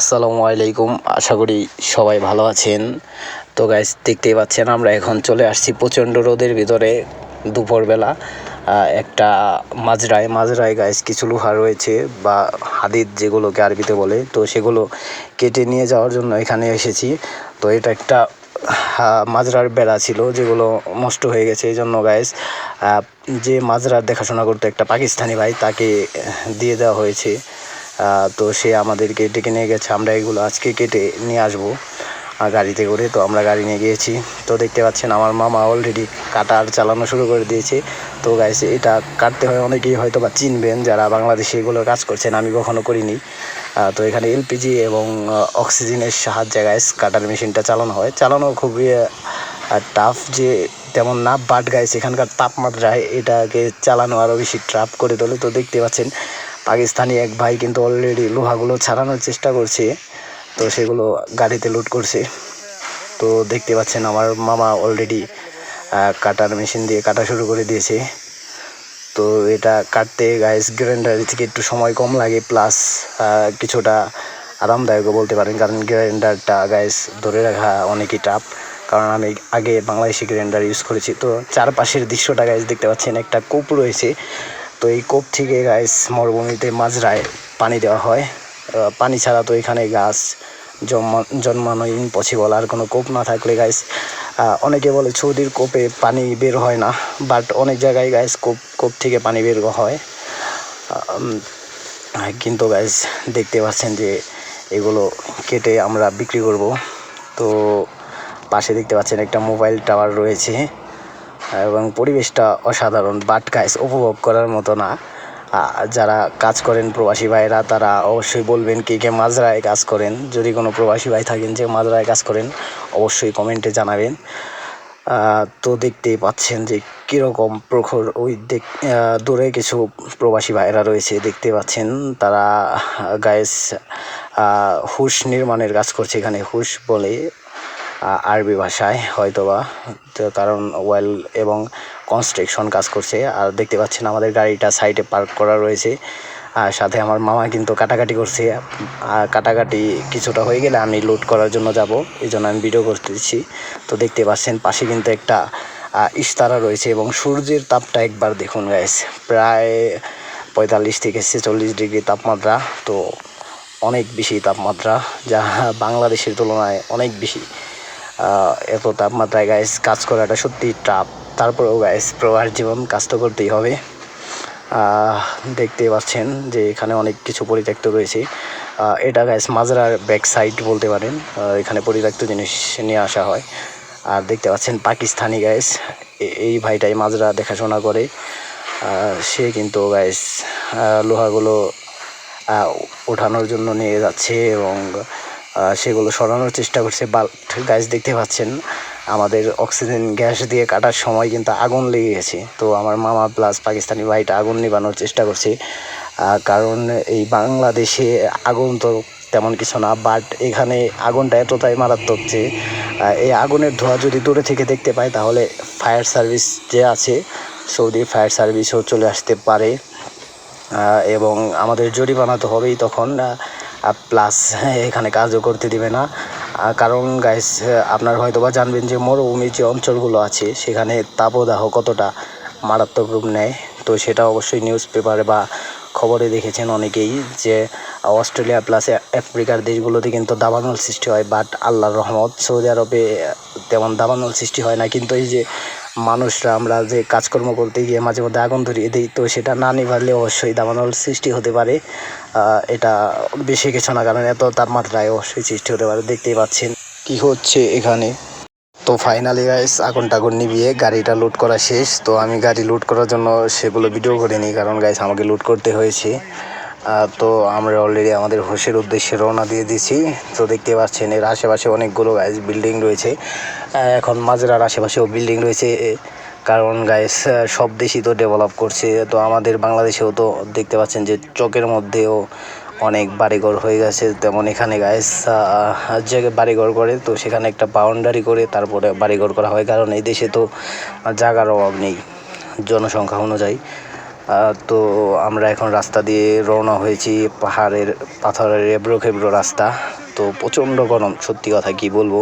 আসসালামু আলাইকুম। আশা করি সবাই ভালো আছেন। তো গাইস দেখতেই পাচ্ছেন আমরা এখন চলে আসছি প্রচণ্ড রোদের ভিতরে দুপুরবেলা। একটা মাজরায় মাজরায় গাইস কিছু লোহা রয়েছে বা হাদিদ যেগুলোকে আরবিতে বলে। তো সেগুলো কেটে নিয়ে যাওয়ার জন্য এখানে এসেছি। তো এটা একটা মাজরার বেড়া ছিল যেগুলো নষ্ট হয়ে গেছে এই জন্য গাইস যে মাজরার দেখাশোনা করতো একটা পাকিস্তানি ভাই, তাকে দিয়ে দেওয়া হয়েছে। তো সে আমাদেরকে ডেকে নিয়ে গেছে। আমরা এগুলো আজকে কেটে নিয়ে আসব গাড়িতে করে। তো আমরা গাড়ি নিয়ে গিয়েছি। তো দেখতে পাচ্ছেন আমার মামা অলরেডি কাটার চালানো শুরু করে দিয়েছে। তো গাইস এটা কাটতে হয় অনেকেই হয়তো বা চিনবেন যারা বাংলাদেশে এগুলো কাজ করছেন। আমি কখনো করিনি। তো এখানে এলপিজি এবং অক্সিজেনের সাহায্যে গাইস কাটার মেশিনটা চালানো হয়। চালানো খুবই টাফ যে তেমন না বাট গাইস এখানকার তাপমাত্রায় এটাকে চালানো আরও বেশি ট্রাপ করে তোলে। তো দেখতে পাচ্ছেন পাকিস্তানি এক ভাই কিন্তু অলরেডি লোহাগুলো ছাড়ানোর চেষ্টা করছে, তো সেগুলো গাড়িতে লোড করছে। তো দেখতে পাচ্ছেন আমার মামা অলরেডি কাটার মেশিন দিয়ে কাটা শুরু করে দিয়েছে। তো এটা কাটতে গাইস গ্রাইন্ডার থেকে একটু সময় কম লাগে প্লাস কিছুটা আরামদায়কও বলতে পারেন, কারণ গ্রাইন্ডারটা গাইস ধরে রাখা অনেকই টাফ কারণ আমি আগে বাংলাদেশি গ্রাইন্ডার ইউজ করেছি, তো চারপাশের দৃশ্যটা গাইস দেখতে পাচ্ছেন, একটা কূপ রয়েছে। তো এই কোপ থেকে গাইস মরুভূমিতে মাজরায় পানি দেওয়া হয়। পানি ছাড়া তো এখানে গাছ জন্মা জন্মানো ইম্পসিবল আর কোনো কোপ না থাকলে গাইস অনেকে বলে সৌদির কোপে পানি বের হয় না বাট অনেক জায়গায় গাইস কোপ কোপ থেকে পানি বের হয়। কিন্তু গাইস দেখতে পাচ্ছেন যে এগুলো কেটে আমরা বিক্রি করব। তো পাশে দেখতে পাচ্ছেন একটা মোবাইল টাওয়ার রয়েছে। এবং পরিবেশটা অসাধারণ বাট গাইস উপভোগ করার মতো না। যারা কাজ করেন প্রবাসী ভাইরা তারা অবশ্যই বলবেন কে কে মাজরায় কাজ করেন। যদি কোনো প্রবাসী ভাই থাকেন যে মাজরায় কাজ করেন, অবশ্যই কমেন্টে জানাবেন। তো দেখতেই পাচ্ছেন যে কীরকম প্রখর ওই দেখ দূরে কিছু প্রবাসী ভাইরা রয়েছে, দেখতে পাচ্ছেন। তারা গায়েস হুশ নির্মাণের কাজ করছে এখানে, হুশ বলে। আরবি ভাষায় হয়তোবা। কারণ ওয়েল এবং কনস্ট্রাকশন কাজ করছে। আর দেখতে পাচ্ছেন আমাদের গাড়িটা সাইডে পার্ক করা রয়েছে। আর সাথে আমার মামা কিন্তু কাটাকাটি করছে। আর কাটাকাটি কিছুটা হয়ে গেলে আমি লোড করার জন্য যাব। এই জন্য আমি ভিডিও করতেছি। তো দেখতে পাচ্ছেন পাশে কিন্তু একটা ইস্তারা রয়েছে এবং সূর্যের তাপটা একবার দেখুন গাইস প্রায় পঁয়তাল্লিশ থেকে ছেচল্লিশ ডিগ্রি তাপমাত্রা। তো অনেক বেশি তাপমাত্রা, যা বাংলাদেশের তুলনায় অনেক বেশি। এত তাপমাত্রায় গাইস কাজ করাটা সত্যি টাফ তারপরেও গাইস প্রবাস জীবন কাজ তো করতেই হবে। দেখতে পাচ্ছেন যে এখানে অনেক কিছু পরিত্যক্ত রয়েছে। এটা গাইস মাজরার ব্যাক সাইড বলতে পারেন। এখানে পরিত্যক্ত জিনিস নিয়ে আসা হয়। আর দেখতে পাচ্ছেন পাকিস্তানি গ্যাস এই ভাইটাই মাজরা দেখাশোনা করে। সে কিন্তু গাইস লোহাগুলো ওঠানোর জন্য নিয়ে যাচ্ছে এবং সেগুলো সরানোর চেষ্টা করছে। বাল্ট গাছ দেখতে পাচ্ছেন, আমাদের অক্সিজেন গ্যাস দিয়ে কাটার সময় কিন্তু আগুন লেগে গেছে। তো আমার মামা প্লাস পাকিস্তানি ভাইটা আগুন নিবানোর চেষ্টা করছে। কারণ এই বাংলাদেশে আগুন তো তেমন কিছু না বাট এখানে আগুনটা এতটাই মারাত্মক যে এই আগুনের ধোঁয়া যদি দূরে থেকে দেখতে পায় তাহলে ফায়ার সার্ভিস যে আছে, সৌদি ফায়ার সার্ভিসও চলে আসতে পারে। এবং আমাদের জরিমানা তো হবেই তখন। প্লাস এখানে কাজও করতে দিবে না। কারণ গাইস আপনার হয়তো বা জানবেন যে মরুভূমির যে অঞ্চলগুলো আছে, সেখানে তাপদাহ কতটা মারাত্মক রূপ নেয়। তো সেটা অবশ্যই নিউজ পেপারে বা খবরে দেখেছেন অনেকেই যে অস্ট্রেলিয়া প্লাস আফ্রিকার দেশগুলোতে কিন্তু দাবানল সৃষ্টি হয় বাট আল্লাহর রহমত সৌদি আরবে তেমন দাবানল সৃষ্টি হয় না। কিন্তু এই যে মানুষরা আমরা যে কাজকর্ম করতে গিয়ে মাঝে মধ্যে আগুন ধরিয়ে দিই, তো সেটা না নিভালে অবশ্যই দাবানল সৃষ্টি হতে পারে। এটা বেশি কিছু না, কারণ এত তাপমাত্রায় অবশ্যই সৃষ্টি হতে পারে, দেখতেই পাচ্ছেন। কি হচ্ছে এখানে? তো ফাইনালি গাইস আগুন টাগুন নিভিয়ে গাড়িটা লুট করা শেষ। তো আমি গাড়ি লুট করার জন্য সেগুলো ভিডিও করিনি কারণ গাইস আমাকে লুট করতে হয়েছে। তো আমরা অলরেডি আমাদের হোসের উদ্দেশ্যে রওনা দিয়ে দিয়েছি। তো দেখতে পাচ্ছেন, এর আশেপাশে অনেকগুলো গাইস বিল্ডিং রয়েছে। এখন মাজরার আশেপাশেও বিল্ডিং রয়েছে। কারণ গাইস সব দেশই তো ডেভেলপ করছে। তো আমাদের বাংলাদেশেও তো দেখতে পাচ্ছেন যে চকের মধ্যেও অনেক বাড়িঘর হয়ে গেছে। তেমন এখানে গাইস জায়গায় বাড়িঘর করে, তো সেখানে একটা বাউন্ডারি করে তারপরে বাড়িঘর করা হয়। কারণ এই দেশে তো জায়গার অভাব নেই, জনসংখ্যা অনুযায়ী। তো আমরা এখন রাস্তা দিয়ে রওনা হয়েছি, পাহাড়ের, পাথরের এবড়ো খেবড়ো রাস্তা। তো প্রচণ্ড গরম, সত্যি কথা কি বলব।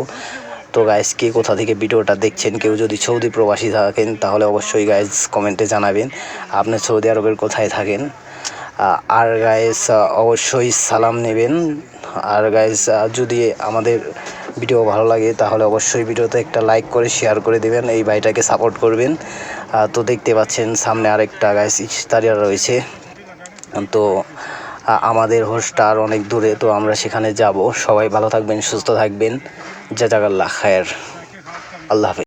তো গাইস কে কোথা থেকে ভিডিওটা দেখছেন, কেউ যদি সৌদি প্রবাসী থাকেন, তাহলে অবশ্যই গাইজ কমেন্টে জানাবেন, আপনি সৌদি আরবের কোথায় থাকেন। আর গাইস অবশ্যই সালাম নেবেন। আর গাইস যদি আমাদের ভিডিও ভালো লাগে, তাহলে অবশ্যই ভিডিওতে একটা লাইক করে শেয়ার করে দেবেন, এই ভাইটাকে সাপোর্ট করবেন। তো দেখতে পাচ্ছেন সামনে আরেকটা গাইস ইস্তারিয়া রয়েছে। তো আমাদের হোস্টার অনেক দূরে, তো আমরা সেখানে যাব। সবাই ভালো থাকবেন, সুস্থ থাকবেন। জাজাকাল্লা খায়ের। আল্লাহ হাফেজ।